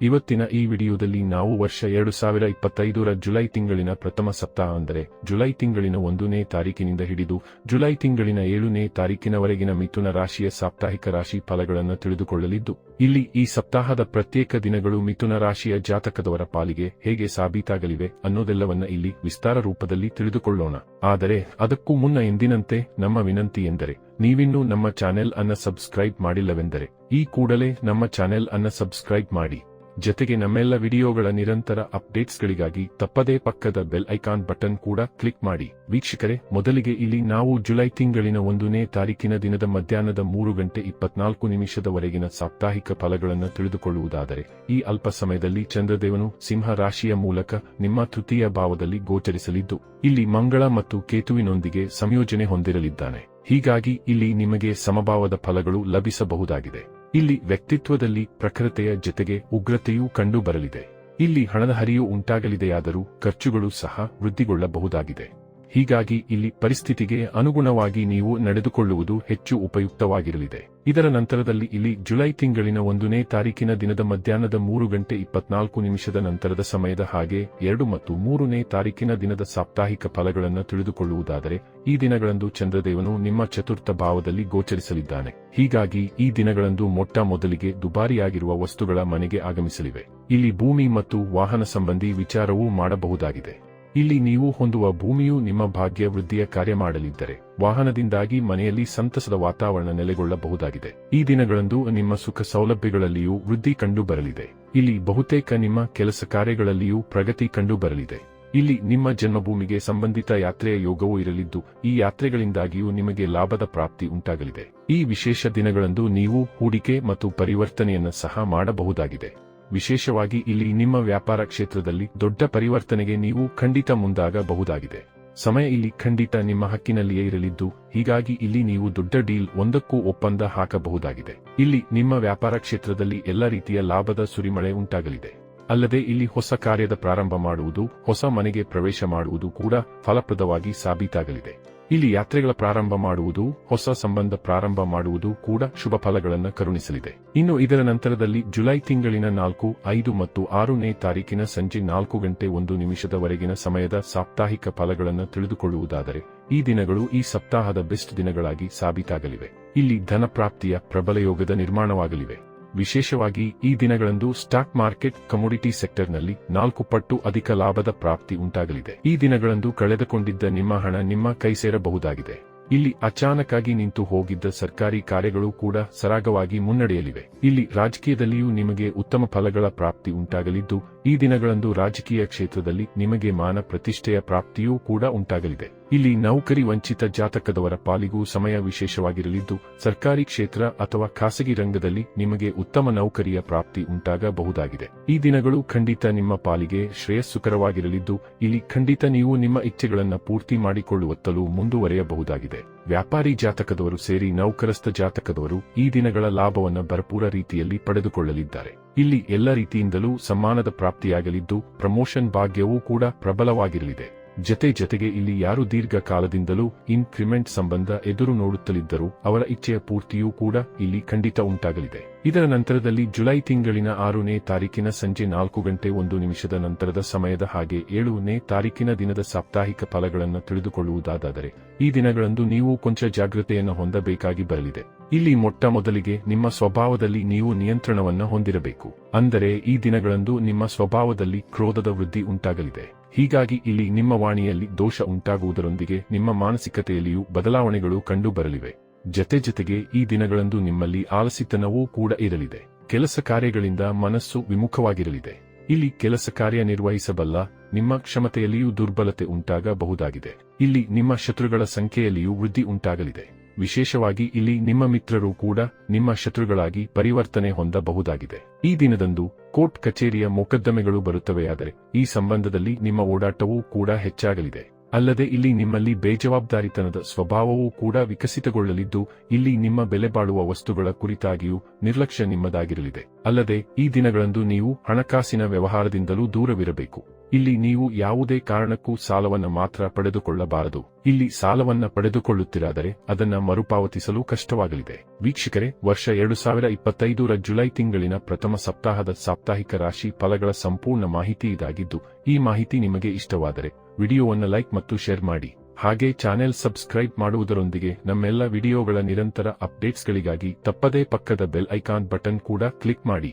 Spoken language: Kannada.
ಇವತ್ತಿನ ಈ ವಿಡಿಯೋದಲ್ಲಿ ನಾವು ವರ್ಷ ಎರಡು ಸಾವಿರ ಇಪ್ಪತ್ತೈದರ ಜುಲೈ ತಿಂಗಳಿನ ಪ್ರಥಮ ಸಪ್ತಾಹ ಅಂದರೆ ಜುಲೈ ತಿಂಗಳಿನ ಒಂದನೇ ತಾರೀಕಿನಿಂದ ಹಿಡಿದು ಜುಲೈ ತಿಂಗಳಿನ ಏಳನೇ ತಾರೀಕಿನವರೆಗಿನ ಮಿಥುನ ರಾಶಿಯ ಸಾಪ್ತಾಹಿಕ ರಾಶಿ ಫಲಗಳನ್ನು ತಿಳಿದುಕೊಳ್ಳಲಿದ್ದು, ಇಲ್ಲಿ ಈ ಸಪ್ತಾಹದ ಪ್ರತ್ಯೇಕ ದಿನಗಳು ಮಿಥುನ ರಾಶಿಯ ಜಾತಕದವರ ಪಾಲಿಗೆ ಹೇಗೆ ಸಾಬೀತಾಗಲಿವೆ ಅನ್ನೋದೆಲ್ಲವನ್ನ ಇಲ್ಲಿ ವಿಸ್ತಾರ ರೂಪದಲ್ಲಿ ತಿಳಿದುಕೊಳ್ಳೋಣ. ಆದರೆ ಅದಕ್ಕೂ ಮುನ್ನ ಎಂದಿನಂತೆ ನಮ್ಮ ವಿನಂತಿ ಎಂದರೆ, ನೀವಿನ್ನೂ ನಮ್ಮ ಚಾನೆಲ್ ಅನ್ನ ಸಬ್ಸ್ಕ್ರೈಬ್ ಮಾಡಿಲ್ಲವೆಂದರೆ, ಈ ಕೂಡಲೇ ನಮ್ಮ ಚಾನೆಲ್ ಅನ್ನ ಸಬ್ಸ್ಕ್ರೈಬ್ ಮಾಡಿ. ಜತೆಗೆ ನಮ್ಮೆಲ್ಲ ವಿಡಿಯೋಗಳ ನಿರಂತರ ಅಪ್ಡೇಟ್ಸ್ಗಳಿಗಾಗಿ ತಪ್ಪದೇ ಪಕ್ಕದ ಬೆಲ್ ಐಕಾನ್ ಬಟನ್ ಕೂಡ ಕ್ಲಿಕ್ ಮಾಡಿ. ವೀಕ್ಷಕರೇ, ಮೊದಲಿಗೆ ಇಲ್ಲಿ ನಾವು ಜುಲೈ ತಿಂಗಳಿನ ಒಂದನೇ ತಾರೀಕಿನ ದಿನದ ಮಧ್ಯಾಹ್ನದ ಮೂರು ಗಂಟೆ ಇಪ್ಪತ್ನಾಲ್ಕು ನಿಮಿಷದವರೆಗಿನ ಸಾಪ್ತಾಹಿಕ ಫಲಗಳನ್ನು ತಿಳಿದುಕೊಳ್ಳುವುದಾದರೆ, ಈ ಅಲ್ಪ ಸಮಯದಲ್ಲಿ ಚಂದ್ರದೇವನು ಸಿಂಹ ರಾಶಿಯ ಮೂಲಕ ನಿಮ್ಮ ತೃತೀಯ ಭಾವದಲ್ಲಿ ಗೋಚರಿಸಲಿದ್ದು, ಇಲ್ಲಿ ಮಂಗಳ ಮತ್ತು ಕೇತುವಿನೊಂದಿಗೆ ಸಂಯೋಜನೆ ಹೊಂದಿರಲಿದ್ದಾನೆ. ಹೀಗಾಗಿ ಇಲ್ಲಿ ನಿಮಗೆ ಸಮಭಾವದ ಫಲಗಳು ಲಭಿಸಬಹುದಾಗಿದೆ. ಇಲ್ಲಿ ವ್ಯಕ್ತಿತ್ವದಲ್ಲಿ ಪ್ರಖರತೆಯ ಜೊತೆಗೆ ಉಗ್ರತೆಯೂ ಕಂಡುಬರಲಿದೆ. ಇಲ್ಲಿ ಹಣದ ಹರಿಯು ಉಂಟಾಗಲಿದೆಯಾದರೂ ಖರ್ಚುಗಳು ಸಹ ವೃದ್ಧಿಗೊಳ್ಳಬಹುದಾಗಿದೆ. ಹೀಗಾಗಿ ಇಲ್ಲಿ ಪರಿಸ್ಥಿತಿಗೆ ಅನುಗುಣವಾಗಿ ನೀವು ನಡೆದುಕೊಳ್ಳುವುದು ಹೆಚ್ಚು ಉಪಯುಕ್ತವಾಗಿರಲಿದೆ. ಇದರ ನಂತರದಲ್ಲಿ ಇಲ್ಲಿ ಜುಲೈ ತಿಂಗಳಿನ ಒಂದನೇ ತಾರೀಕಿನ ದಿನದ ಮಧ್ಯಾಹ್ನದ ಮೂರು ಗಂಟೆ ಇಪ್ಪತ್ನಾಲ್ಕು ನಿಮಿಷದ ನಂತರದ ಸಮಯದ ಹಾಗೆ ಎರಡು ಮತ್ತು ಮೂರನೇ ತಾರೀಕಿನ ದಿನದ ಸಾಪ್ತಾಹಿಕ ಫಲಗಳನ್ನು ತಿಳಿದುಕೊಳ್ಳುವುದಾದರೆ ಈ ದಿನಗಳಂದು ಚಂದ್ರದೇವನು ನಿಮ್ಮ ಚತುರ್ಥ ಭಾವದಲ್ಲಿ ಗೋಚರಿಸಲಿದ್ದಾನೆ. ಹೀಗಾಗಿ ಈ ದಿನಗಳಂದು ಮೊಟ್ಟ ಮೊದಲಿಗೆ ದುಬಾರಿಯಾಗಿರುವ ವಸ್ತುಗಳ ಮನೆಗೆ ಆಗಮಿಸಲಿವೆ. ಇಲ್ಲಿ ಭೂಮಿ ಮತ್ತು ವಾಹನ ಸಂಬಂಧಿ ವಿಚಾರವೂ ಮಾಡಬಹುದಾಗಿದೆ. ಇಲ್ಲಿ ನೀವು ಹೊಂದುವ ಭೂಮಿಯು ನಿಮ್ಮ ಭಾಗ್ಯ ವೃದ್ಧಿಯ ಕಾರ್ಯ ಮಾಡಲಿದ್ದರೆ ವಾಹನದಿಂದಾಗಿ ಮನೆಯಲ್ಲಿ ಸಂತಸದ ವಾತಾವರಣ ನೆಲೆಗೊಳ್ಳಬಹುದಾಗಿದೆ. ಈ ದಿನಗಳಂದು ನಿಮ್ಮ ಸುಖ ಸೌಲಭ್ಯಗಳಲ್ಲಿಯೂ ವೃದ್ಧಿ ಕಂಡು ಬರಲಿದೆ ಇಲ್ಲಿ ಬಹುತೇಕ ನಿಮ್ಮ ಕೆಲಸ ಕಾರ್ಯಗಳಲ್ಲಿಯೂ ಪ್ರಗತಿ ಕಂಡು ಬರಲಿದೆ ಇಲ್ಲಿ ನಿಮ್ಮ ಜನ್ಮಭೂಮಿಗೆ ಸಂಬಂಧಿತ ಯಾತ್ರೆಯ ಯೋಗವೂ ಇರಲಿದ್ದು, ಈ ಯಾತ್ರೆಗಳಿಂದಾಗಿಯೂ ನಿಮಗೆ ಲಾಭದ ಪ್ರಾಪ್ತಿ ಉಂಟಾಗಲಿದೆ. ಈ ವಿಶೇಷ ದಿನಗಳಂದು ನೀವು ಹೂಡಿಕೆ ಮತ್ತು ಪರಿವರ್ತನೆಯನ್ನು ಸಹ ಮಾಡಬಹುದಾಗಿದೆ. ವಿಶೇಷವಾಗಿ ಇಲ್ಲಿ ನಿಮ್ಮ ವ್ಯಾಪಾರ ಕ್ಷೇತ್ರದಲ್ಲಿ ದೊಡ್ಡ ಪರಿವರ್ತನೆಗೆ ನೀವು ಖಂಡಿತ ಮುಂದಾಗಬಹುದಾಗಿದೆ. ಸಮಯ ಇಲ್ಲಿ ಖಂಡಿತ ನಿಮ್ಮ ಹಕ್ಕಿನಲ್ಲಿಯೇ ಇರಲಿದ್ದು, ಹೀಗಾಗಿ ಇಲ್ಲಿ ನೀವು ದೊಡ್ಡ ಡೀಲ್ ಒಂದಕ್ಕೂ ಒಪ್ಪಂದ ಹಾಕಬಹುದಾಗಿದೆ. ಇಲ್ಲಿ ನಿಮ್ಮ ವ್ಯಾಪಾರ ಕ್ಷೇತ್ರದಲ್ಲಿ ಎಲ್ಲ ರೀತಿಯ ಲಾಭದ ಸುರಿಮಳೆ ಉಂಟಾಗಲಿದೆ. ಅಲ್ಲದೆ ಇಲ್ಲಿ ಹೊಸ ಕಾರ್ಯದ ಪ್ರಾರಂಭ ಮಾಡುವುದು, ಹೊಸ ಮನೆಗೆ ಪ್ರವೇಶ ಮಾಡುವುದು ಕೂಡ ಫಲಪ್ರದವಾಗಿ ಸಾಬೀತಾಗಲಿದೆ. ಇಲ್ಲಿ ಯಾತ್ರೆಗಳ ಪ್ರಾರಂಭ ಮಾಡುವುದು, ಹೊಸ ಸಂಬಂಧ ಪ್ರಾರಂಭ ಮಾಡುವುದು ಕೂಡ ಶುಭ ಫಲಗಳನ್ನು ಕರುಣಿಸಲಿದೆ. ಇನ್ನು ಇದರ ನಂತರದಲ್ಲಿ ಜುಲೈ ತಿಂಗಳಿನ ನಾಲ್ಕು, ಐದು ಮತ್ತು ಆರನೇ ತಾರೀಕಿನ ಸಂಜೆ ನಾಲ್ಕು ಗಂಟೆ ಒಂದು ನಿಮಿಷದವರೆಗಿನ ಸಮಯದ ಸಾಪ್ತಾಹಿಕ ಫಲಗಳನ್ನು ತಿಳಿದುಕೊಳ್ಳುವುದಾದರೆ, ಈ ದಿನಗಳು ಈ ಸಪ್ತಾಹದ ಬೆಸ್ಟ್ ದಿನಗಳಾಗಿ ಸಾಬೀತಾಗಲಿವೆ. ಇಲ್ಲಿ ಧನ ಪ್ರಾಪ್ತಿಯ ಪ್ರಬಲ ಯೋಗದ ನಿರ್ಮಾಣವಾಗಲಿವೆ. ವಿಶೇಷವಾಗಿ ಈ ದಿನಗಳಂದು ಸ್ಟಾಕ್ ಮಾರ್ಕೆಟ್ ಕಮೋಡಿಟಿ ಸೆಕ್ಟರ್ನಲ್ಲಿ ನಾಲ್ಕು ಪಟ್ಟು ಅಧಿಕ ಲಾಭದ ಪ್ರಾಪ್ತಿ ಉಂಟಾಗಲಿದೆ. ಈ ದಿನಗಳಂದು ಕಳೆದುಕೊಂಡಿದ್ದ ನಿಮ್ಮ ಹಣ ನಿಮ್ಮ ಕೈ ಸೇರಬಹುದಾಗಿದೆ. ಇಲ್ಲಿ ಅಚಾನಕಾಗಿ ನಿಂತು ಹೋಗಿದ್ದ ಸರ್ಕಾರಿ ಕಾರ್ಯಗಳು ಕೂಡ ಸರಾಗವಾಗಿ ಮುನ್ನಡೆಯಲಿವೆ. ಇಲ್ಲಿ ರಾಜಕೀಯದಲ್ಲಿಯೂ ನಿಮಗೆ ಉತ್ತಮ ಫಲಗಳ ಪ್ರಾಪ್ತಿ ಉಂಟಾಗಲಿದ್ದು ಈ ದಿನಗಳಂದು ರಾಜಕೀಯ ಕ್ಷೇತ್ರದಲ್ಲಿ ನಿಮಗೆ ಮಾನ ಪ್ರತಿಷ್ಠೆಯ ಪ್ರಾಪ್ತಿಯೂ ಕೂಡ ಉಂಟಾಗಲಿದೆ. ಇಲ್ಲಿ ನೌಕರಿ ವಂಚಿತ ಜಾತಕದವರ ಪಾಲಿಗೂ ಸಮಯ ವಿಶೇಷವಾಗಿರಲಿದ್ದು, ಸರ್ಕಾರಿ ಕ್ಷೇತ್ರ ಅಥವಾ ಖಾಸಗಿ ರಂಗದಲ್ಲಿ ನಿಮಗೆ ಉತ್ತಮ ನೌಕರಿಯ ಪ್ರಾಪ್ತಿ ಉಂಟಾಗಬಹುದಾಗಿದೆ. ಈ ದಿನಗಳು ಖಂಡಿತ ನಿಮ್ಮ ಪಾಲಿಗೆ ಶ್ರೇಯಸ್ಸುಕರವಾಗಿರಲಿದ್ದು, ಇಲ್ಲಿ ಖಂಡಿತ ನೀವು ನಿಮ್ಮ ಇಚ್ಛೆಗಳನ್ನು ಪೂರ್ತಿ ಮಾಡಿಕೊಳ್ಳುವತ್ತಲೂ ಮುಂದುವರೆಯಬಹುದಾಗಿದೆ. ವ್ಯಾಪಾರಿ ಜಾತಕದವರು ಸೇರಿ ನೌಕರಸ್ಥ ಜಾತಕದವರು ಈ ದಿನಗಳ ಲಾಭವನ್ನು ಭರಪೂರ ರೀತಿಯಲ್ಲಿ ಪಡೆದುಕೊಳ್ಳಲಿದ್ದಾರೆ. ಇಲ್ಲಿ ಎಲ್ಲ ರೀತಿಯಿಂದಲೂ ಸಮ್ಮಾನದ ಪ್ರಾಪ್ತಿಯಾಗಲಿದ್ದು, ಪ್ರಮೋಷನ್ ಭಾಗ್ಯವೂ ಕೂಡ ಪ್ರಬಲವಾಗಿರಲಿದೆ. ಜತೆ ಜತೆಗೆ ಇಲ್ಲಿ ಯಾರು ದೀರ್ಘಕಾಲದಿಂದಲೂ ಇನ್ಕ್ರಿಮೆಂಟ್ ಸಂಬಂಧ ಎದುರು ನೋಡುತ್ತಲಿದ್ದರೂ ಅವರ ಇಚ್ಛೆಯ ಪೂರ್ತಿಯೂ ಕೂಡ ಇಲ್ಲಿ ಖಂಡಿತ ಉಂಟಾಗಲಿದೆ. ಇದರ ನಂತರದಲ್ಲಿ ಜುಲೈ ತಿಂಗಳಿನ ಆರನೇ ತಾರೀಕಿನ ಸಂಜೆ ನಾಲ್ಕು ಗಂಟೆ ಒಂದು ನಿಮಿಷದ ನಂತರದ ಸಮಯದ ಹಾಗೆ ಏಳನೇ ತಾರೀಕಿನ ದಿನದ ಸಾಪ್ತಾಹಿಕ ಫಲಗಳನ್ನು ತಿಳಿದುಕೊಳ್ಳುವುದಾದರೆ, ಈ ದಿನಗಳಂದು ನೀವು ಕೊಂಚ ಜಾಗೃತೆಯನ್ನು ಹೊಂದಬೇಕಾಗಿ ಬರಲಿದೆ. ಇಲ್ಲಿ ಮೊಟ್ಟ ಮೊದಲಿಗೆ ನಿಮ್ಮ ಸ್ವಭಾವದಲ್ಲಿ ನೀವು ನಿಯಂತ್ರಣವನ್ನು ಹೊಂದಿರಬೇಕು. ಅಂದರೆ ಈ ದಿನಗಳಂದು ನಿಮ್ಮ ಸ್ವಭಾವದಲ್ಲಿ ಕ್ರೋಧದ ವೃದ್ಧಿ ಉಂಟಾಗಲಿದೆ. ಹೀಗಾಗಿ ಇಲ್ಲಿ ನಿಮ್ಮ ವಾಣಿಯಲ್ಲಿ ದೋಷ ಉಂಟಾಗುವುದರೊಂದಿಗೆ ನಿಮ್ಮ ಮಾನಸಿಕತೆಯಲ್ಲಿಯೂ ಬದಲಾವಣೆಗಳು ಕಂಡುಬರಲಿವೆ. ಜತೆ ಜತೆಗೆ ಈ ದಿನಗಳಂದು ನಿಮ್ಮಲ್ಲಿ ಆಲಸಿತನವೂ ಕೂಡ ಇರಲಿದೆ. ಕೆಲಸ ಕಾರ್ಯಗಳಿಂದ ಮನಸ್ಸು ವಿಮುಖವಾಗಿರಲಿದೆ. ಇಲ್ಲಿ ಕೆಲಸ ಕಾರ್ಯ ನಿರ್ವಹಿಸಬಲ್ಲ ನಿಮ್ಮ ಕ್ಷಮತೆಯಲ್ಲಿಯೂ ದುರ್ಬಲತೆ ಉಂಟಾಗಬಹುದಾಗಿದೆ. ಇಲ್ಲಿ ನಿಮ್ಮ ಶತ್ರುಗಳ ಸಂಖ್ಯೆಯಲ್ಲಿಯೂ ವೃದ್ಧಿ ಉಂಟಾಗಲಿದೆ. ವಿಶೇಷವಾಗಿ ಇಲ್ಲಿ ನಿಮ್ಮ ಮಿತ್ರರು ಕೂಡ ನಿಮ್ಮ ಶತ್ರುಗಳಾಗಿ ಪರಿವರ್ತನೆ ಹೊಂದಬಹುದಾಗಿದೆ. ಈ ದಿನದಂದು ಕೋರ್ಟ್ ಕಚೇರಿಯ ಮೊಕದ್ದಮೆಗಳು ಬರುತ್ತವೆಯಾದರೆ ಈ ಸಂಬಂಧದಲ್ಲಿ ನಿಮ್ಮ ಓಡಾಟವೂ ಕೂಡ ಹೆಚ್ಚಾಗಲಿದೆ. ಅಲ್ಲದೆ ಇಲ್ಲಿ ನಿಮ್ಮಲ್ಲಿ ಬೇಜವಾಬ್ದಾರಿತನದ ಸ್ವಭಾವವೂ ಕೂಡ ವಿಕಸಿತಗೊಳ್ಳಲಿದ್ದು, ಇಲ್ಲಿ ನಿಮ್ಮ ಬೆಲೆ ಬಾಳುವ ವಸ್ತುಗಳ ಕುರಿತಾಗಿಯೂ ನಿರ್ಲಕ್ಷ್ಯ ನಿಮ್ಮದಾಗಿರಲಿದೆ. ಅಲ್ಲದೆ ಈ ದಿನಗಳಂದು ನೀವು ಹಣಕಾಸಿನ ವ್ಯವಹಾರದಿಂದಲೂ ದೂರವಿರಬೇಕು. ಇಲ್ಲಿ ನೀವು ಯಾವುದೇ ಕಾರಣಕ್ಕೂ ಸಾಲವನ್ನ ಮಾತ್ರ ಪಡೆದುಕೊಳ್ಳಬಾರದು. ಇಲ್ಲಿ ಸಾಲವನ್ನ ಪಡೆದುಕೊಳ್ಳುತ್ತಿರಾದರೆ ಅದನ್ನ ಮರುಪಾವತಿಸಲು ಕಷ್ಟವಾಗಲಿದೆ. ವೀಕ್ಷಕರೇ, ವರ್ಷ ಎರಡು ಸಾವಿರ ಇಪ್ಪತ್ತೈದರ ಜುಲೈ ತಿಂಗಳಿನ ಪ್ರಥಮ ಸಪ್ತಾಹದ ಸಾಪ್ತಾಹಿಕ ರಾಶಿ ಫಲಗಳ ಸಂಪೂರ್ಣ ಮಾಹಿತಿ ಇದಾಗಿದ್ದು, ಈ ಮಾಹಿತಿ ನಿಮಗೆ ಇಷ್ಟವಾದರೆ ವಿಡಿಯೋವನ್ನು ಲೈಕ್ ಮತ್ತು ಶೇರ್ ಮಾಡಿ. ಹಾಗೆ ಚಾನೆಲ್ ಸಬ್ಸ್ಕ್ರೈಬ್ ಮಾಡುವುದರೊಂದಿಗೆ ನಮ್ಮೆಲ್ಲ ವಿಡಿಯೋಗಳ ನಿರಂತರ ಅಪ್ಡೇಟ್ಸ್ಗಳಿಗಾಗಿ ತಪ್ಪದೇ ಪಕ್ಕದ ಬೆಲ್ ಐಕಾನ್ ಬಟನ್ ಕೂಡ ಕ್ಲಿಕ್ ಮಾಡಿ.